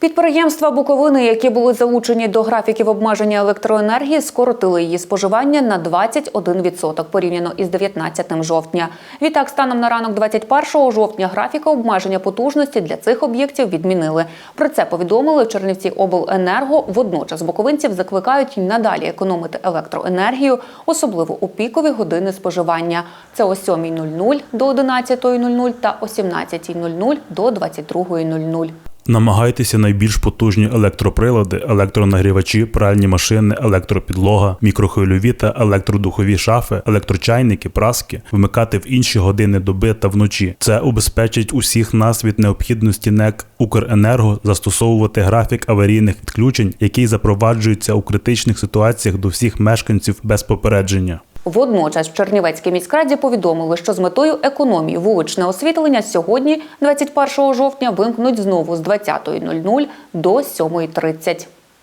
Підприємства Буковини, які були залучені до графіків обмеження електроенергії, скоротили її споживання на 21% порівняно із 19 жовтня. Відтак, станом на ранок 21 жовтня графіка обмеження потужності для цих об'єктів відмінили. Про це повідомили Чернівці обленерго. Водночас буковинців закликають надалі економити електроенергію, особливо у пікові години споживання. Це о 7.00 до 11.00 та о 17.00 до 22.00. Намагайтеся найбільш потужні електроприлади, електронагрівачі, пральні машини, електропідлога, мікрохвильові та електродухові шафи, електрочайники, праски вмикати в інші години доби та вночі. Це убезпечить усіх нас від необхідності НЕК Укренерго застосовувати графік аварійних відключень, який запроваджується у критичних ситуаціях до всіх мешканців без попередження. Водночас в Чернівецькій міськраді повідомили, що з метою економії вуличне освітлення сьогодні, 21 жовтня, вимкнуть знову з 20.00 до 7.30.